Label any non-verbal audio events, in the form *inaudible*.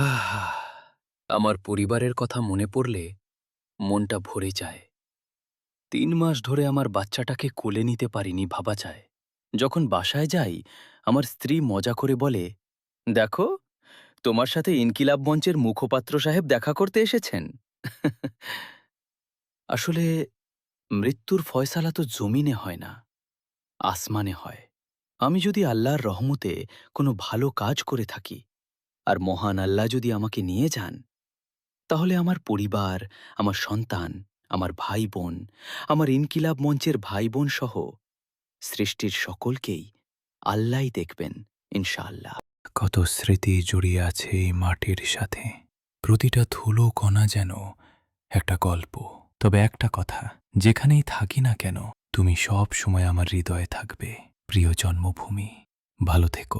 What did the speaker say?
*sighs* আমার পরিবারের কথা মনে পড়লে মনটা ভরে যায়। তিন মাস ধরে আমার বাচ্চাটাকে কোলে নিতে পারিনি, ভাবা যায়। যখন বাসায় যাই, আমার স্ত্রী মজা করে বলে, দেখো, তোমার সাথে ইনকিলাব মঞ্চের মুখপাত্র সাহেব দেখা করতে এসেছেন। *laughs* আসলে মৃত্যুর ফয়সালা তো জমিনে হয় না, আসমানে হয়। আমি যদি আল্লাহর রহমতে কোনো ভালো কাজ করে থাকি আর মহান আল্লাহ যদি আমাকে নিয়ে যান, তাহলে আমার পরিবার, আমার সন্তান, আমার ভাই বোন আমার ইনকিলাব মঞ্চের ভাই বোন সহ সৃষ্টির সকলকেই আল্লাহই দেখবেন, ইনশাআল্লাহ। কত স্মৃতি জড়িয়ে আছে এই মাটির সাথে। প্রতিটা ধুলো কণা যেন একটা গল্প। তবে একটা কথা, যেখানেই থাকি না কেন, তুমি সব সময় আমার হৃদয়ে থাকবে। প্রিয় জন্মভূমি, ভালো থেকো।